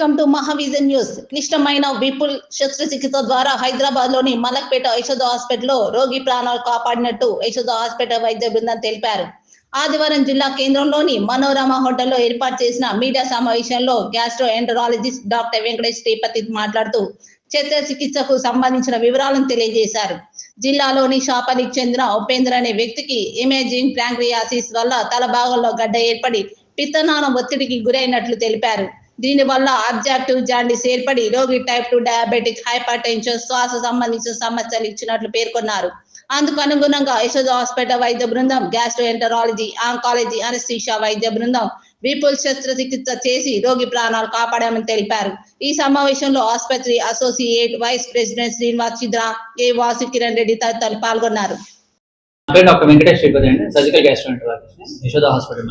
Welcome to మహావిజన్ news క్లిష్టమైన విపుల్ శస్త్రచికిత్స ద్వారా హైదరాబాద్లోని మలక్పేట యశోద హాస్పిటల్లో రోగి ప్రాణాలు కాపాడినట్టు యశోద హాస్పిటల్ వైద్య బృందం తెలిపారు. ఆదివారం జిల్లా కేంద్రంలోని మనోరమ హోటల్లో ఏర్పాటు చేసిన మీడియా సమావేశంలో gastroenterologist doctor Venkatesh Sripathi మాట్లాడుతూ శస్త్రచికిత్సకు సంబంధించిన వివరాలను తెలియజేశారు. జిల్లాలోని షాపలికి చెందిన ఉపేంద్ర అనే వ్యక్తికి ఇమేజింగ్ ప్యాంక్రియాసిస్ వల్ల తల భాగంలో గడ్డ ఏర్పడి పిత్తనాళం ఒత్తిడికి గురైనట్లు తెలిపారు. దీని వల్ల జాండీస్ ఏర్పడి రోగి type two diabetic hypertension శ్వాస సంబంధించిన సమస్యలు ఇచ్చినట్లు పేర్కొన్నారు. అందుకు అనుగుణంగా యశోద హాస్పిటల్ వైద్య బృందం గ్యాస్ట్రో ఎంటరాలజీ ఆంకాలజీ అనస్థీషియా వైద్య బృందం విపుల్ శస్త్రచికిత్స చేసి రోగి ప్రాణాలు కాపాడామని తెలిపారు. ఈ సమావేశంలో ఆసుపత్రి associate vice president Srinivas Chidra A Vasu Kiran Reddy తదితరులు పాల్గొన్నారు. Doctor Venkatesh surgical Yashoda hospital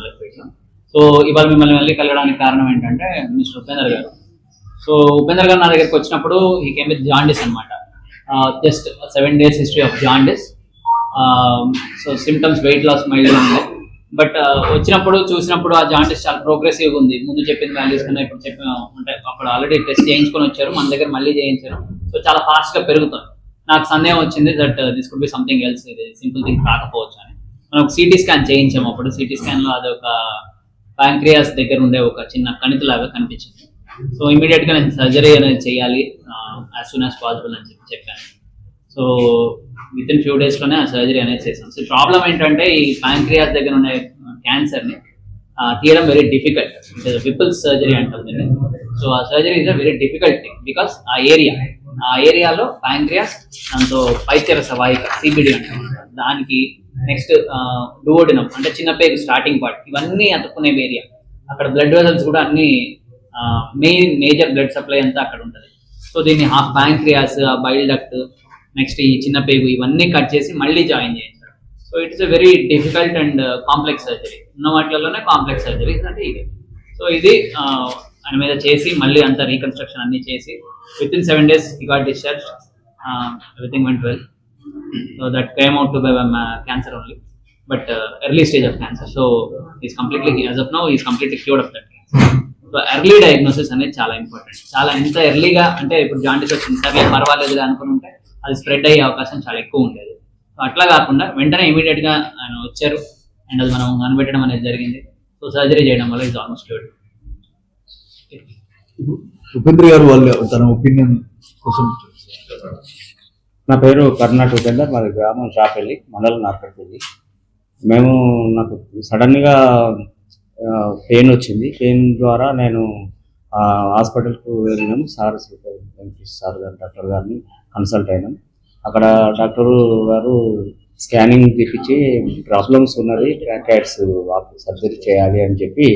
so ఇవాళ మిమ్మల్ని మళ్ళీ కలగడానికి కారణం ఏంటంటే మిస్టర్ ఉపేందర్ గారు. సో ఉపేందర్ గారు నా దగ్గరికి వచ్చినప్పుడు ఈ కేమ్ విత్ జాండిస్ అనమాట just seven days history of jaundice so symptoms weight loss mild ఉంది. బట్ వచ్చినప్పుడు చూసినప్పుడు ఆ జాండిస్ చాలా ప్రోగ్రెసివ్గా ఉంది. ముందు చెప్పిన వాల్యూస్ కన్నా ఇప్పుడు చెప్పిన అంటే అక్కడ ఆల్రెడీ టెస్ట్ చేయించుకొని వచ్చారు. మన దగ్గర మళ్ళీ చేయించారు. సో చాలా ఫాస్ట్గా గా నాకు సందేహం వచ్చింది that this could be something else ఇది సింపుల్ థింగ్ కాకపోవచ్చు అని. మనం సిటీ స్కాన్ చేయించాము అప్పుడు. సిటీ స్కాన్లో అది ఒక ప్యాంక్రియాస్ దగ్గర ఉండే ఒక చిన్న కణితిలాగా కనిపించింది. సో ఇమీడియట్గా నేను సర్జరీ అనేది చేయాలి యాజ్ సూన్ యాజ్ పాసిబుల్ అని చెప్పి చెప్పాను. సో విత్ ఇన్ ఫ్యూ డేస్లోనే ఆ సర్జరీ అనేది చేశాను. సో ప్రాబ్లం ఏంటంటే ఈ ప్యాంక్రియాస్ దగ్గర ఉండే క్యాన్సర్ని తీయడం వెరీ డిఫికల్ట్ విపుల్ సర్జరీ అంటాం దీన్ని. So uh surgery is a very difficult thing because uh area uh ఏరియాలో ప్యాంక్రియాస్ దాంతో పైచర సవాయిక సిబిడి అంటాం. దానికి నెక్స్ట్ డూవోడినం uh, అంటే చిన్న పేరు స్టార్టింగ్ పార్ట్ ఇవన్నీ అతుక్కునే ఏరియా అక్కడ బ్లడ్ వెజల్స్ కూడా అన్ని మెయిన్ మేజర్ బ్లడ్ సప్లై అంతా అక్కడ ఉంటుంది. సో దీన్ని half pancreas bile duct next ఈ చిన్న పేగు ఇవన్నీ కట్ చేసి మళ్ళీ జాయిన్ చేయించారు so it's a very difficult and complex surgery ఉన్న వాటిలోనే కాంప్లెక్స్ సర్జరీ అంటే ఇది. సో ఇది ఆయన మీద చేసి మళ్ళీ అంతా రీకన్స్ట్రక్షన్ అన్ని చేసి with in seven days he got discharge everything went well so that came out to be cancer only but early stage of cancer so he's completely as of now he's completely cured of that so early diagnosis అనేది చాలా important చాలా ఎంత ఎర్లీగా అంటే ఇప్పుడు jaundice వచ్చింది సరే పర్వాలేదు అనుకుని ఉంటే అది స్ప్రెడ్ అయ్యే అవకాశం చాలా ఎక్కువ ఉండేది. సో అట్లా కాకుండా వెంటనే ఇమీడియట్గా ఆయన వచ్చారు. అండ్ అది మనం కనిపెట్టడం అనేది జరిగింది. సో సర్జరీ చేయడం వల్ల ఇది ఆల్మోస్ట్ క్యూర్డ్ ఉపేంద్ర గారు వాళ్ళ తన ఒపీనియన్ కోసం నా పేరు కర్ణాటక ఉపేందర్ మాది గ్రామం షాపెల్లి మండలం నార్కట్పల్లి మేము నాకు సడన్గా పెయిన్ వచ్చింది. పెయిన్ ద్వారా నేను హాస్పిటల్కు వెళ్ళినాము సార్ సార్ గారు డాక్టర్ గారిని కన్సల్ట్ అయినాం. అక్కడ డాక్టర్ గారు స్కానింగ్ తెప్పించి ప్రాబ్లమ్స్ ఉన్నది ప్యాంకైట్స్ సర్జరీ చేయాలి అని చెప్పి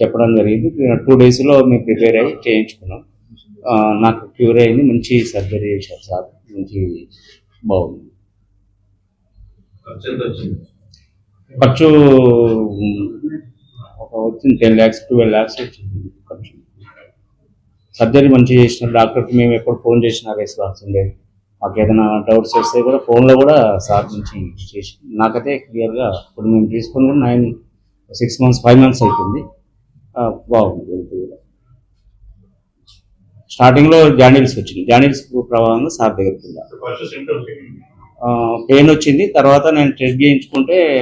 చెప్పడం జరిగింది. టూ డేస్లో మేము ప్రిపేర్ అయ్యి చేయించుకున్నాం. నాకు క్యూర్ అయింది మంచి సర్జరీ చేశారు సార్. మంచి బాగుంది. ఖర్చు ఒక వచ్చింది టెన్ ల్యాక్స్ ట్వెల్వ్ ల్యాక్స్ వచ్చింది ఖర్చు. సర్జరీ మంచిగా చేసినారు డాక్టర్కి మేము ఎప్పుడు ఫోన్ చేసినా రెస్పాన్స్ ఉండేది మాకు ఏదైనా డౌట్స్ వస్తే కూడా ఫోన్లో కూడా సార్ నుంచి చేసి నాకైతే క్లియర్గా ఇప్పుడు మేము తీసుకుని కూడా nine six months five months అవుతుంది. బాగుంది స్టార్టింగ్లో జాండిల్స్ వచ్చింది. జాండిల్స్ ప్రభావంగా సార్ దగ్గరికి పెయిన్ వచ్చింది. తర్వాత నేను టెస్ట్ చేయించుకుంటే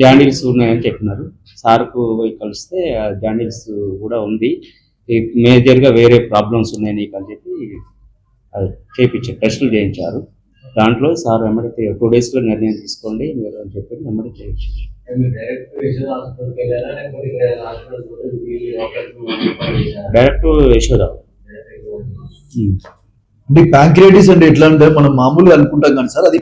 జాండిల్స్ ఉన్నాయని చెప్పినారు. సార్కు పోయి కలిస్తే ఆ జాండిల్స్ కూడా ఉంది. ఈ- మేజర్గా వేరే ప్రాబ్లమ్స్ ఉన్నాయి నీకు అని చెప్పి అది చేయించారు టెస్టులు చేయించారు. దాంట్లో సార్ వెంబడి టూ డేస్లో నిర్ణయం తీసుకోండి మీరు అని చెప్పి వెంబడి చేయించారు. డైరెక్ట్ యశోద. అంటే ప్యాంక్రియాటిస్ అంటే ఎట్లా అంటే మనం మామూలుగా అనుకుంటాం కానీ సార్ అది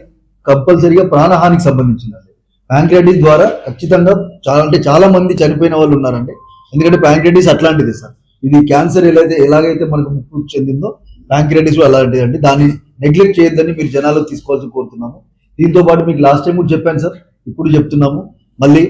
కంపల్సరిగా ప్రాణహానికి సంబంధించిందండి ప్యాంక్రియాటిస్ ద్వారా ఖచ్చితంగా చాలా అంటే చాలా మంది చనిపోయిన వాళ్ళు ఉన్నారండి. ఎందుకంటే ప్యాంక్రియాటిస్ అట్లాంటిది సార్. ఇది క్యాన్సర్ ఎలా ఎలాగైతే మనకు ముప్పు చెందిందో ప్యాంక్రియాటిస్ అలాంటిది అండి. దాన్ని నెగ్లెక్ట్ చేయొద్దని మీరు జనాలు తీసుకోవాల్సి కోరుతున్నాము. దీంతో పాటు మీకు లాస్ట్ టైం కూడా చెప్పాను సార్. ఇప్పుడు చెప్తున్నాము. మళ్ళీ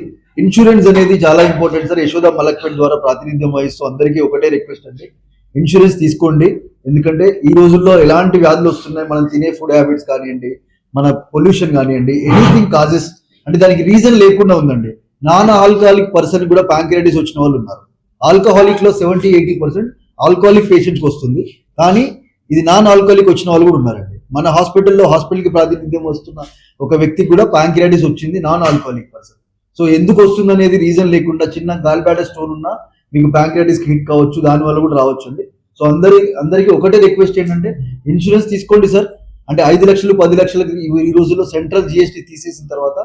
ఇన్సూరెన్స్ అనేది చాలా ఇంపార్టెంట్ సార్. యశోద మలక్పేట్ ద్వారా ప్రాతినిధ్యం వహిస్తూ అందరికీ ఒకటే రిక్వెస్ట్ అండి. ఇన్సూరెన్స్ తీసుకోండి. ఎందుకంటే ఈ రోజుల్లో ఎలాంటి వ్యాధులు వస్తున్నాయి? మనం తినే ఫుడ్ హ్యాబిట్స్ కానివ్వండి మన పొల్యూషన్ కానివ్వండి ఎనీథింగ్ కాజెస్ అంటే దానికి రీజన్ లేకుండా ఉందండి. నాన్ ఆల్కహాలిక్ పర్సన్ కూడా ప్యాంక్రైటిస్ వచ్చిన వాళ్ళు ఉన్నారు. ఆల్కహాలిక్లో సెవెంటీ ఎయిటీ పర్సెంట్ ఆల్కహాలిక్ పేషెంట్స్కి వస్తుంది. కానీ ఇది నాన్ ఆల్కహాలిక్ వచ్చిన వాళ్ళు కూడా ఉన్నారండి. మన హాస్పిటల్లో హాస్పిటల్కి ప్రాతినిధ్యం వస్తున్న ఒక వ్యక్తికి కూడా ప్యాంక్రియాటిస్ వచ్చింది నాన్ ఆల్కహాలిక్ పర్సన్. సో ఎందుకు వస్తుంది అనేది రీజన్ లేకుండా చిన్న గాల్బ్యాడ స్టోన్ ఉన్నా మీకు ప్యాంక్రియాటిస్ హిట్ కావచ్చు దాని వల్ల కూడా రావచ్చు అండి సో అందరి అందరికీ ఒకటే రిక్వెస్ట్ ఏంటంటే ఇన్సూరెన్స్ తీసుకోండి సార్ అంటే ఐదు లక్షలు పది లక్షలకు ఈ- రోజుల్లో సెంట్రల్ జిఎస్టీ తీసేసిన తర్వాత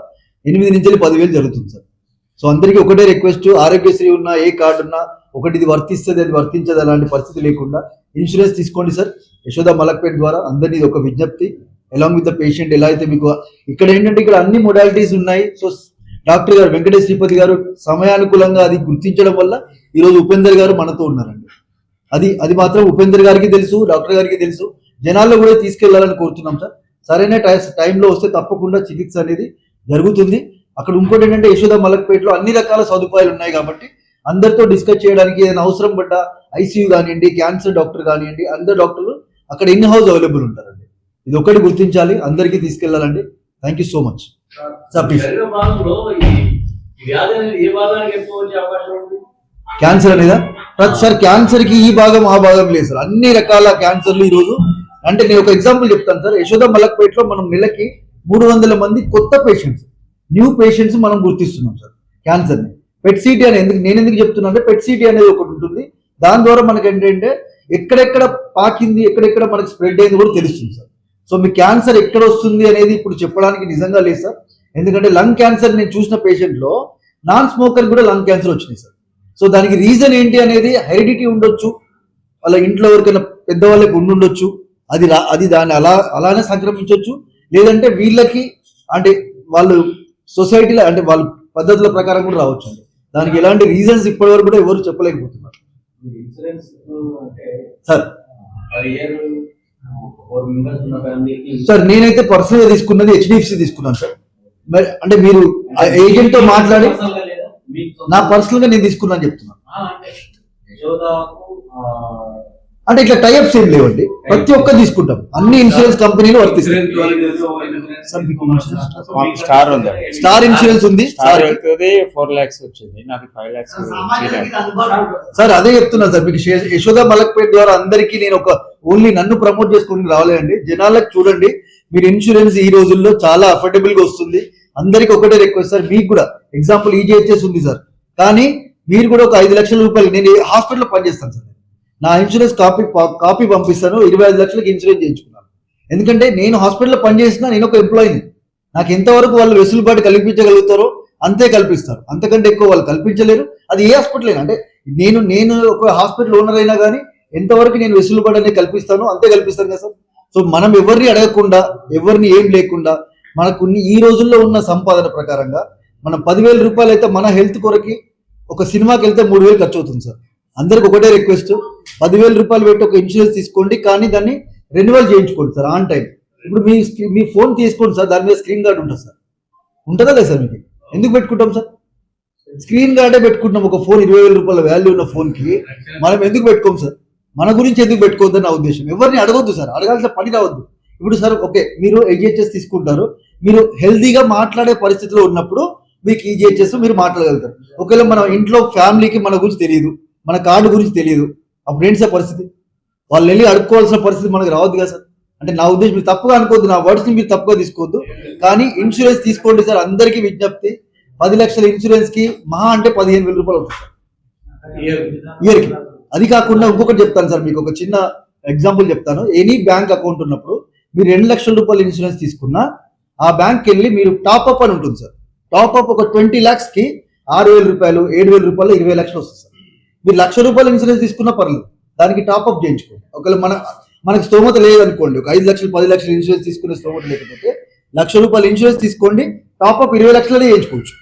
ఎనిమిది నుంచి పదివేలు జరుగుతుంది సార్ సో అందరికీ ఒకటే రిక్వెస్ట్ ఆరోగ్యశ్రీ ఉన్నా ఏ కార్డు ఉన్నా ఒకటి ఇది వర్తిస్తుంది అది వర్తించదు అలాంటి పరిస్థితి లేకుండా ఇన్సూరెన్స్ తీసుకోండి సార్ యశోద మలక్పేట్ ద్వారా అందరినీ ఇది ఒక విజ్ఞప్తి. అలాంగ్ విత్ ద పేషెంట్ ఎలా అయితే మీకు ఇక్కడ ఏంటంటే ఇక్కడ అన్ని మొడాలిటీస్ ఉన్నాయి. సో డాక్టర్ గారు వెంకటేష్ శ్రీపతి గారు సమయానుకూలంగా అది గుర్తించడం వల్ల ఈరోజు ఉపేందర్ గారు మనతో ఉన్నారండి. అది అది మాత్రం ఉపేందర్ గారికి తెలుసు డాక్టర్ గారికి తెలుసు. జనాల్లో కూడా తీసుకెళ్ళాలని కోరుతున్నాం సార్. సరైన టై- టైంలో వస్తే తప్పకుండా చికిత్స అనేది జరుగుతుంది. అక్కడ ఇంకోటి ఏంటంటే యశోద మలక్పేటలో అన్ని రకాల సదుపాయాలు ఉన్నాయి కాబట్టి అందరితో డిస్కస్ చేయడానికి ఏదైనా అవసరం పడ్డ ఐసీయూ కానివ్వండి క్యాన్సర్ డాక్టర్ కానివ్వండి అందరు డాక్టర్లు అక్కడ ఇన్ హౌస్ అవైలబుల్ ఉంటారండి. ఇది ఒకటి గుర్తించాలి అందరికీ తీసుకెళ్ళాలండి. Thank you so much cancer అనేదా? Sir క్యాన్సర్కి ఈ భాగం ఆ భాగం లేదు సార్. అన్ని రకాల క్యాన్సర్లు ఈ రోజు అంటే నేను ఒక ఎగ్జాంపుల్ చెప్తాను సార్. యశోద మలక్పేటలో మనం నెలకి మూడు వందల మంది కొత్త పేషెంట్స్ న్యూ పేషెంట్స్ మనం గుర్తిస్తున్నాం సార్. క్యాన్సర్ని. పెట్ సిటీ అని ఎందుకు నేను ఎందుకు చెప్తున్నా అంటే పెట్ సిటీ అనేది ఒకటి ఉంటుంది. దాని ద్వారా మనకి ఏంటంటే ఎక్కడెక్కడ పాకింది ఎక్కడెక్కడ మనకి స్ప్రెడ్ అయింది కూడా తెలుస్తుంది సార్. సో మీ క్యాన్సర్ ఎక్కడ వస్తుంది అనేది ఇప్పుడు చెప్పడానికి నిజంగా లేదు సార్. ఎందుకంటే లంగ్ క్యాన్సర్ నేను చూసిన పేషెంట్లో నాన్ స్మోకర్ కూడా లంగ్ క్యాన్సర్ వచ్చినాయి సార్. సో దానికి రీజన్ ఏంటి అనేది హెరిడిటీ ఉండొచ్చు. వాళ్ళ ఇంట్లో ఎవరికైనా పెద్దవాళ్ళకి ఉండుండొచ్చు అది అది దాన్ని అలా అలానే సంక్రమించవచ్చు లేదంటే వీళ్ళకి అంటే వాళ్ళు సొసైటీలో అంటే వాళ్ళ పద్ధతుల ప్రకారం కూడా రావచ్చు దానికి ఎలాంటి రీజన్స్ ఇప్పటివరకు కూడా ఎవరు చెప్పలేకపోతున్నారు. సార్. సార్ నేనైతే పర్సనల్ తీసుకున్నది హెచ్డిఎఫ్సి తీసుకున్నాను సార్. మరి అంటే మీరు ఏజెంట్తో మాట్లాడి నా పర్సనల్గా నేను తీసుకున్నాను చెప్తున్నాను. అంటే యశోదాకు ఆ, అంటే ఇట్లా టైప్స్ ఏం లేవండి. ప్రతి ఒక్కరు తీసుకుంటాం. అన్ని ఇన్సూరెన్స్ కంపెనీలు వర్తిస్తాయి స్టార్ ఉంది. స్టార్ ఇన్సూరెన్స్ ఉంది. సార్ వెళ్తుంది ఫోర్ లాక్స్ వచ్చింది. నాకు ఫైవ్ లాక్స్ సార్ అదే చెప్తున్నాను సార్ మీకు యశోద మలక్పేట్ ద్వారా అందరికీ నేను ఒక ఓన్లీ నన్ను ప్రమోట్ చేసుకుని రాలేదండి జనాలకు చూడండి మీరు ఇన్సూరెన్స్ ఈ రోజుల్లో చాలా అఫోర్డబుల్గా వస్తుంది. అందరికి ఒకటే రిక్వెస్ట్ సార్ మీకు కూడా. ఎగ్జాంపుల్ ఈజీహెచ్ఎస్ ఉంది సార్. కానీ మీరు కూడా ఒక ఐదు లక్షల రూపాయలు నేను హాస్పిటల్లో పనిచేస్తాను సార్. నా ఇన్సూరెన్స్ కాపీ కాపీ పంపిస్తాను ఇరవై ఐదు లక్షలకి ఇన్సూరెన్స్ చేయించుకున్నాను. ఎందుకంటే నేను హాస్పిటల్లో పనిచేసినా నేను ఒక ఎంప్లాయీని నాకు ఎంతవరకు వాళ్ళు వెసులుబాటు కల్పించగలుగుతారో అంతే కల్పిస్తారు. అంతకంటే ఎక్కువ వాళ్ళు కల్పించలేరు. అది ఏ హాస్పిటల్ అయినా అంటే నేను నేను ఒక హాస్పిటల్ ఓనర్ అయినా కానీ ఎంతవరకు నేను వెసులుబాటు అనేది కల్పిస్తానో అంతే కల్పిస్తాను కదా సార్. సో మనం ఎవరిని అడగకుండా ఎవరిని ఏం లేకుండా మనకు ఈ రోజుల్లో ఉన్న సంపాదన ప్రకారంగా మనం పదివేల రూపాయలు అయితే మన హెల్త్ కొరకి ఒక సినిమాకి వెళ్తే మూడు వేలు ఖర్చు అవుతుంది సార్. అందరికి ఒకటే రిక్వెస్ట్ పదివేల రూపాయలు పెట్టి ఒక ఇన్సూరెన్స్ తీసుకోండి కానీ దాన్ని రెన్యువల్ చేయించుకోండి సార్ ఆన్ టైం. ఇప్పుడు మీ మీ ఫోన్ తీసుకోండి సార్ దాని మీద స్క్రీన్ గార్డ్ ఉంటుంది సార్. ఉంటుందా లేదు సార్ మీకు? ఎందుకు పెట్టుకుంటాం సార్? స్క్రీన్ గార్డే పెట్టుకుంటాం ఒక ఫోన్ ఇరవై వేల రూపాయల వాల్యూ ఉన్న ఫోన్కి. మనం ఎందుకు పెట్టుకోం సార్? మన గురించి ఎందుకు పెట్టుకోవద్దని నా ఉద్దేశం. ఎవరిని అడగొద్దు సార్ అడగాల్సిన పని రావద్దు. ఇప్పుడు సార్ ఓకే మీరు ఈజీహెచ్ఎస్ తీసుకుంటారు మీరు హెల్తీగా మాట్లాడే పరిస్థితిలో ఉన్నప్పుడు మీకు ఈజీహెచ్ఎస్ మీరు మాట్లాడగలుగుతారు. ఒకవేళ మన ఇంట్లో ఫ్యామిలీకి మన గురించి తెలియదు మన కార్డు గురించి తెలియదు అప్పుడు ఏంటి సార్ పరిస్థితి? వాళ్ళు వెళ్ళి అడుక్కోవాల్సిన పరిస్థితి మనకు రావద్దు కదా సార్. అంటే నా ఉద్దేశం మీరు తప్పుగా అనుకోవద్దు నా వర్డ్స్ని మీరు తప్పుగా తీసుకోవద్దు. కానీ ఇన్సూరెన్స్ తీసుకోండి సార్ అందరికీ విజ్ఞప్తి పది లక్షల ఇన్సూరెన్స్కి మహా అంటే పదిహేను వేల రూపాయలు అవుతుంది సార్. ఇయర్ అది కాకుండా ఇంకొకటి చెప్తాను సార్ మీకు ఒక చిన్న ఎగ్జాంపుల్ చెప్తాను. ఎనీ బ్యాంక్ అకౌంట్ ఉన్నప్పుడు మీరు రెండు లక్షల రూపాయల ఇన్సూరెన్స్ తీసుకున్నా ఆ బ్యాంక్ వెళ్ళి మీరు టాప్అప్ అని ఉంటుంది సార్ టాప్అప్ ఒక ట్వంటీ ల్యాక్స్కి ఆరు వేల రూపాయలు ఏడు వేల రూపాయలు ఇరవై లక్షలు వస్తుంది సార్ మీరు లక్ష రూపాయలు ఇన్సూరెన్స్ తీసుకున్నా పర్లేదు దానికి టాప్అప్ చేయించుకోండి. ఒకవేళ మన మనకి స్తోమత లేదనుకోండి ఒక ఐదు లక్షలు పది లక్షలు ఇన్సూరెన్స్ తీసుకునే స్తోమత లేకపోతే లక్ష రూపాయలు ఇన్సూరెన్స్ తీసుకోండి టాప్అప్ ఇరవై లక్షలనే చేయించుకోవచ్చు.